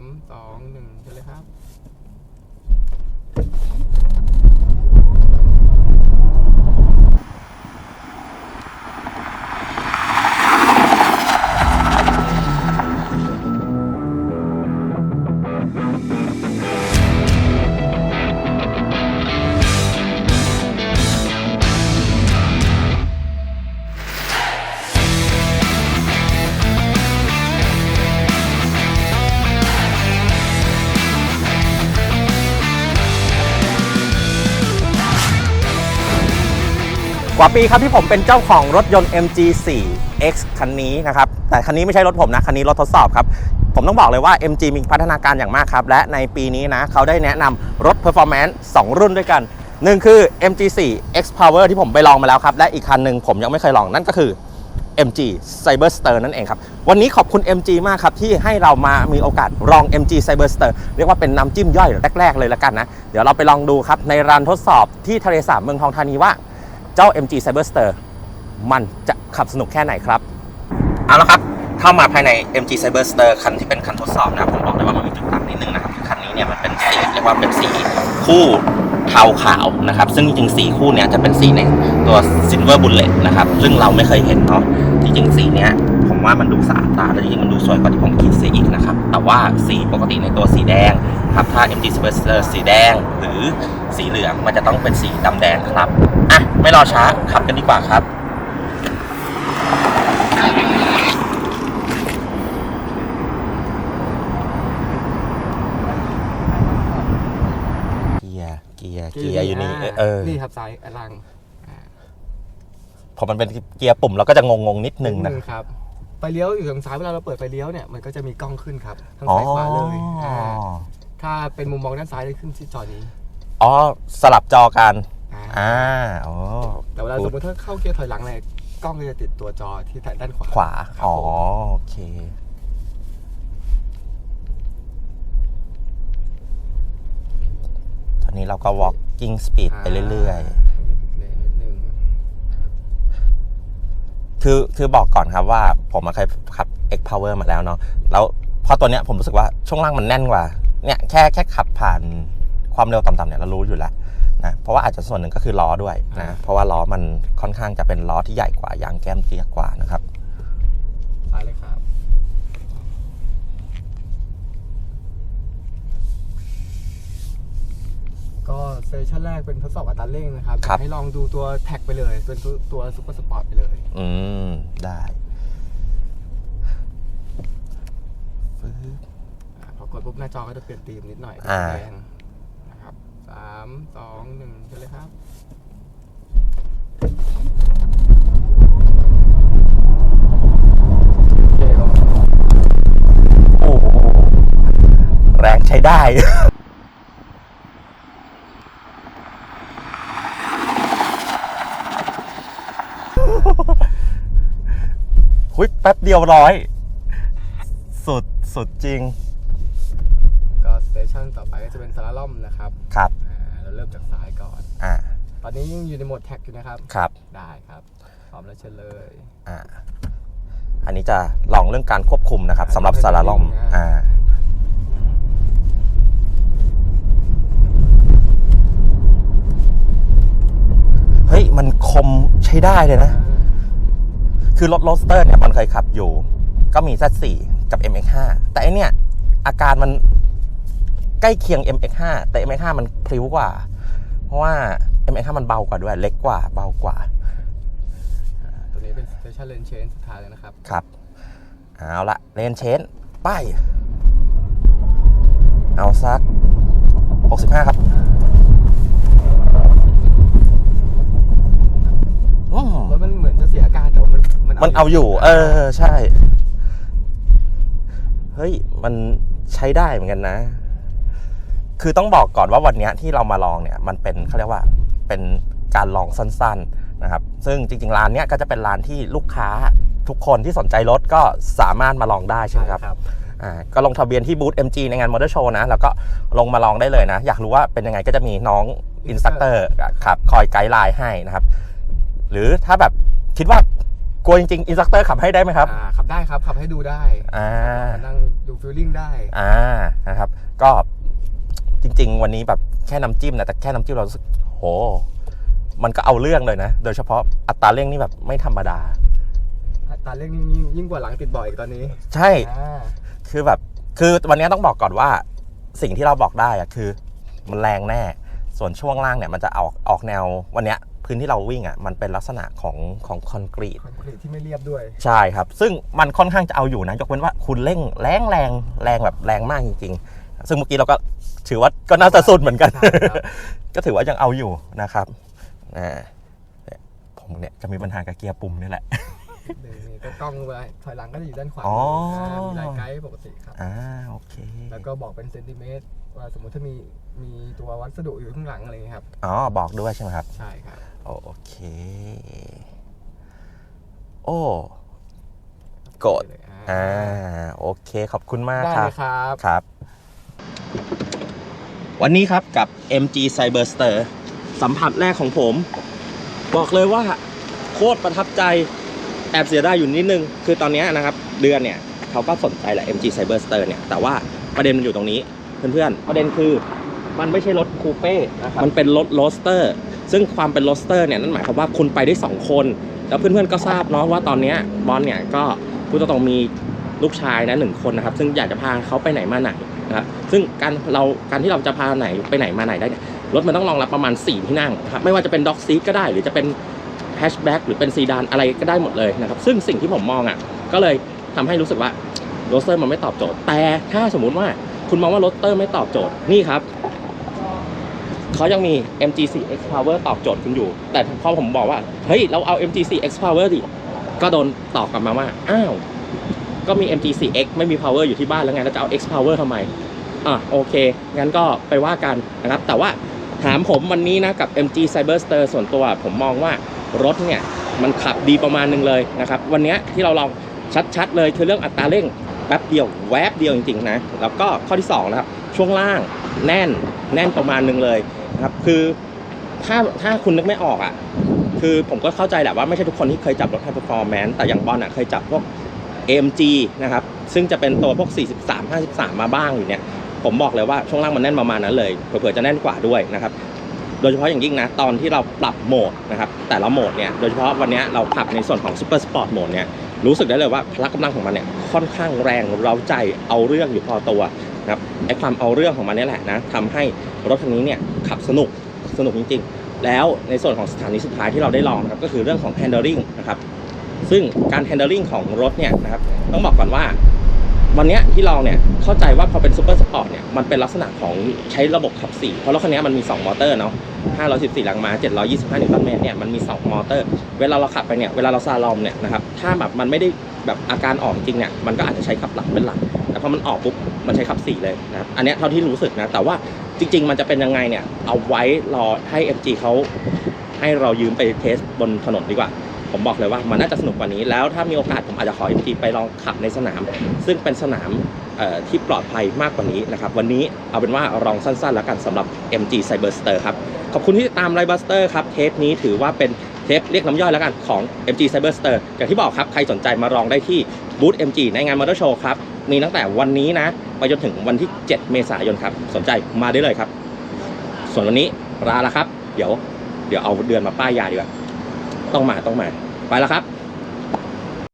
ามสองหนึ่งเชิญเลยครับ กว่าปีครับที่ผมเป็นเจ้าของรถยนต์ MG4 X คันนี้นะครับ แต่คันนี้ไม่ใช่รถผมนะ คันนี้รถทดสอบครับ ผมต้องบอกเลยว่า MG มีพัฒนาการอย่างมากครับ และในปีนี้นะ เขาได้แนะนำรถ Performance 2 รุ่นด้วยกันหนึ่งคือ MG4 X Power ที่ผมไปลองมาแล้วครับ และอีกคันหนึ่งผมยังไม่เคยลองนั่นก็คือ MG Cyberster นั่นเองครับ วันนี้ขอบคุณ MG มากครับ ที่ให้เรามามีโอกาสลอง MG Cyberster เรียกว่าเป็นน้ำจิ้มย่อยแรก ๆ เลยละกันนะ เดี๋ยวเราไปลองดูครับ ในร้านทดสอบที่ทะเลสาบเมืองทองธานีว่า เจ้า MG Cyberster มันจะขับสนุกแค่ไหนครับ เอาละครับเข้ามาภายใน MG Cyberster คันที่เป็นคันทดสอบนะผมบอกเลยว่ามันมีจุดต่างนิดนึงนะครับคือคันนี้เนี่ยมันเป็นสีเรียกว่าเป็นสีคู่เทาขาวนะครับ ซึ่งจริงๆสีคู่เนี่ยจะเป็นสีในตัว Silver Bullet นะครับ ซึ่งเราไม่เคยเห็นเนาะจริงๆสีเนี้ยผมว่ามันดูสะอาดตาและจริงๆมันดูสวยกว่าที่ผมคิดเสียอีกนะครับ แต่ว่าสีปกติในตัวสีแดง ครับถ้า MG Cyberster สีแดงหรือสีเหลืองมันจะต้องเป็นสีดำแดงครับ อะ ไม่รอช้าขับกันดีกว่าครับเกียร์เกียร์เกียร์อยู่นี่เออ นี่ครับซ้ายอลังพอมันเป็นเกียร์ปุ่มเราก็จะงงๆนิดนึงนะ ครับ ไฟเลี้ยวอยู่ทางซ้ายเวลาเราเปิดไฟเลี้ยวเนี่ยมันก็จะมีกล้องขึ้นครับทางอ๋อซ้ายขวาเลยา ถ้าเป็นมุมมองด้านซ้ายจะขึ้นที่จอนี้ อ๋อสลับจอกันอ่าอ่าอ๋อแต่เวลาสมมติถ้าเข้าเกียร์ถอยหลังเลยกล้องก็จะติดตัวจอที่ด้านขวาขวาครับอ๋อผมโอเคตอนนี้เราก็ walking speed ไปเรื่อยๆนิดนึงๆคือคือบอกก่อนครับว่าผมมาเคยขับ X Power มาแล้วเนาะ แล้วพอตัวเนี้ยผมรู้สึกว่าช่วงล่างมันแน่นกว่า เนี่ยแค่แค่ขับผ่านความเร็วต่ำๆเนี่ยเรารู้อยู่แล้วนะเพราะว่าอาจจะส่วนหนึ่งก็คือล้อด้วยนะเพราะว่าล้อมันค่อนข้างจะเป็นล้อที่ใหญ่กว่ายางแก้มเตี้ยกว่านะครับไปเลยครับ ก็เซสชั่นแรกเป็นทดสอบอัตราเร่งนะครับครับ ให้ลองดูตัวแท็กไปเลย เป็นตัวตัวซูเปอร์สปอร์ตไปเลย อืม ได้ปึ๊บอ่าพอ กดปุ๊บหน้าจอก็จะเปลี่ยนธีมนิดหน่อยอ่า แดงนะครับสามสองหนึ่งเชิญเลยครับ โอเคครับโอ้โหแรงใช้ได้ หุยแป๊บเดียวร้อย สุด สุดจริง ก็สเตชันต่อไปก็ จะเป็นสาราล่อมนะครับครับอ่าเราเริ่มจากซ้ายก่อน อ่าตอนนี้ยังอยู่ในโหมดแท็กอยู่นะครับ ครับได้ครับพร้อมแล้วเชิญเลยอ่าอันนี้จะลองเรื่องการควบคุมนะครับสำหรับสาราลอมอ่าเฮ้ยมันคมใช้ได้เลยนะ คือรถโรสเตอร์เนี่ยมันเคยขับอยู่ ก็มี Z4 กับ MX5 แต่อันเนี้ยอาการมัน ใกล้เคียง MX5 แต่ MX5 มันพลิ้วกว่า เพราะว่า MX5 มันเบากว่าด้วย เล็กกว่า เบากว่าอ่าตัวนี้เป็นสเตชันเลนเชนสุดท้ายเลยนะครับ ครับ เอาละเลนเชนไป เอาสัก 65 ครับอืมรถมันเหมือนจะเสียอาการแต่ว่ามันมันเอาอยู่ เออ ใช่ เฮ้ย มันใช้ได้เหมือนกันนะ คือต้องบอกก่อนว่าวันเนี้ยที่เรามาลองเนี่ยมันเป็นเขาเรียกว่าเป็นการลองสั้นๆนะครับ ซึ่งจริงๆร้านเนี้ยก็จะเป็นร้านที่ลูกค้าทุกคนที่สนใจรถก็สามารถมาลองได้ใช่ไหมครับครับอ่าก็ลงทะเบียนที่บูธ MG ในงานมอเตอร์โชว์นะ แล้วก็ลงมาลองได้เลยนะ อยากรู้ว่าเป็นยังไงก็จะมีน้องอินสตัคเตอร์ครับคอยไกด์ไลน์ให้นะครับ หรือถ้าแบบคิดว่ากลัวจริงๆอินสตัคเตอร์ขับให้ได้ไหมครับอ่าขับได้ครับขับให้ดูได้อ่านั่งดูฟิลลิ่งได้อ่าก็ จริง ๆ วันนี้แบบแค่น้ำจิ้มนะแต่แค่น้ำจิ้มเรารู้สึกโห มันก็เอาเรื่องเลยนะ โดยเฉพาะอัตราเร่งนี่แบบไม่ธรรมดา อัตราเร่งยิ่งยิ่งยิ่งกว่าหลังติดบ่อยอีกตอนนี้ ใช่อ่าคือแบบคือวันนี้ต้องบอกก่อนว่า สิ่งที่เราบอกได้อะคือ มันแรงแน่ ส่วนช่วงล่างเนี่ยมันจะออกออกแนววันเนี้ยพื้นที่เราวิ่งอะมันเป็นลักษณะของของคอนกรีตคอนกรีตที่ไม่เรียบด้วย ใช่ครับ ซึ่งมันค่อนข้างจะเอาอยู่นะ ยกเว้นว่าคุณเร่งแรงแรงแรงแบบแรงมากจริง ๆ ซึ่งเมื่อกี้เราก็ถือว่าก็น่าจะสุดเหมือนกันใช่ครับก็ถือว่ายังเอาอยู่นะครับอ่าเนี่ยผมเนี่ยจะมีปัญหากับเกียร์ปุ่มนี่แหละนี่นี่ก็กล้องไว้ถอยหลังก็จะอยู่ด้านขวาอ๋ออ่ามีลายไกด์ปกติครับอ่าโอเค แล้วก็บอกเป็นเซนติเมตรว่าสมมติถ้ามีมีตัววัสดุอยู่ข้างหลังอะไรอย่างเงี้ยครับ อ๋อ บอกด้วยใช่ไหมครับ ใช่ครับ โอเค โอ้กดเลยอ่า โอเค ขอบคุณมากได้ครัเลบยครับ ครับ วันนี้ครับกับ MG Cyberster สัมผัสแรกของผม บอกเลยว่าโคตรประทับใจแอบเสียได้อยู่นิดนึง คือตอนนี้นะครับ เดือนเนี่ยเขาก็สนใจแหละ MG Cyberster เนี่ย แต่ว่าประเด็นมันอยู่ตรงนี้ เพื่อนๆ ประเด็นคือมันไม่ใช่รถคูเป้นะครับมันเป็นรถโรสเตอร์ ซึ่งความเป็นโรสเตอร์เนี่ยนั่นหมายความว่าคุณไปได้ 2 คน แล้วเพื่อนๆก็ทราบเนาะว่าตอนนี้บอลเนี่ยก็พูดตรงๆมีลูกชายนะหนึ่งคนนะครับ ซึ่งอยากจะพาเขาไปไหนมาไหน นะซึ่งการเราการที่เราจะพาไหนไปไหนมาไหนได้เนี่ยรถมันต้องรองรับประมาณ 4 ที่นั่งครับไม่ว่าจะเป็นด็อกซีก็ได้ หรือจะเป็นแฮชแบ็กหรือเป็นซีดานอะไรก็ได้หมดเลยนะครับซึ่งสิ่งที่ผมมองอะก็เลยทำให้รู้สึกว่าโรสเตอร์มันไม่ตอบโจทย์ แต่ถ้าสมมุติว่าคุณมองว่าโรสเตอร์ไม่ตอบโจทย์นี่ครับเขายังมี MG4 X Power ตอบโจทย์คุณอยู่ แต่พอผมบอกว่า เฮ้ย เราเอา MG4 X Power ดิ ก็โดนตอบกลับมาว่า อ้าว ก็มี MG4 X ไม่มี power อยู่ที่บ้านแล้วไงแล้วจะเอา X Power ทำไมอะโอเค งั้นก็ไปว่ากันนะครับ แต่ว่าถามผมวันนี้นะกับ MG Cyberster ส่วนตัว ผมมองว่ารถเนี่ย มันขับดีประมาณนึงเลยนะครับ วันนี้ที่เราลองชัดๆเลยคือเรื่องอัตราเร่งแป๊บเดียวแวบเดียวจริงๆนะ แล้วก็ข้อที่สองนะครับช่วงล่างแน่นแน่นประมาณนึงเลยนะครับคือถ้าถ้าคุณนึกไม่ออกอะคือผมก็เข้าใจแหละว่าไม่ใช่ทุกคนที่เคยจับรถ High Performance แต่อย่างบอลอะเคยจับพวก AMG นะครับ ซึ่งจะเป็นตัวพวก 43 53 มาบ้างอยู่เนี่ย ผมบอกเลยว่าช่วงล่างมันแน่นประมาณนั้นเลย เผื่อจะแน่นกว่าด้วยนะครับ โดยเฉพาะอย่างยิ่งนะ ตอนที่เราปรับโหมดนะครับ แต่ละโหมดเนี่ย โดยเฉพาะวันนี้เราขับในส่วนของ Super Sport Mode เนี่ย รู้สึกได้เลยว่าพละกำลังของมันเนี่ยค่อนข้างแรงเราใจเอาเรื่องอยู่พอตัวนะครับไอ้ความเอาเรื่องของมันนี่แหละนะทำให้รถคันนี้เนี่ยขับสนุกสนุกจริงๆ แล้วในส่วนของสถานีสุดท้ายที่เราได้ลองนะครับก็คือเรื่องของ handling นะครับ ซึ่งการ handling ของรถเนี่ยนะครับต้องบอกก่อนว่าวันนี้ที่ลองเนี่ยเข้าใจว่าพอเป็นซูเปอร์สปอร์ตเนี่ยมันเป็นลักษณะของใช้ระบบขับ4เพราะรถคันนี้มันมี 2 มอเตอร์เนาะ514แรงม้า 725นิวตันเมตรเนี่ยมันมี 2 มอเตอร์ เวลาเราขับไปเนี่ยเวลาเราซาลอมเนี่ยนะครับถ้าแบบมันไม่ได้แบบอาการออกจริงเนี่ยมันก็อาจจะใช้ขับหลังเป็นหลักแต่พอมันออกปุ๊บมันใช้ขับ4เลยนะอันนี้เท่าที่รู้สึกนะแต่ว่าจริง ๆ มันจะเป็นยังไงเนี่ยเอาไว้รอให้ FG เขาให้เรายืมไปเทสบนถนนดีกว่า ผมบอกเลยว่ามันน่าจะสนุกกว่านี้ แล้วถ้ามีโอกาสผมอาจจะขอ MG ไปลองขับในสนาม ซึ่งเป็นสนามที่ปลอดภัยมากกว่านี้นะครับ วันนี้เอาเป็นว่าลองสั้นๆ แล้วกันสำหรับ MG Cyberster ครับ ขอบคุณที่ติดตาม r i b u s t e r ครับ เทปนี้ถือว่าเป็นเทปเรียกน้ำย่อยแล้วกันของ MG Cyberster อย่างที่บอกครับ ใครสนใจมาลองได้ที่บูธ MG ในงานมอเตอร์โชว์ครับ มีตั้งแต่วันนี้นะ ไปจนถึงวันที่ 7 เมษายนครับ สนใจมาได้เลยครับ ส่วนวันนี้ลาแล้วครับ เดี๋ยว เดี๋ยวเอาเดือนมาป้ายยาดีกว่า ต้องมาต้องมา ไปแล้วครับ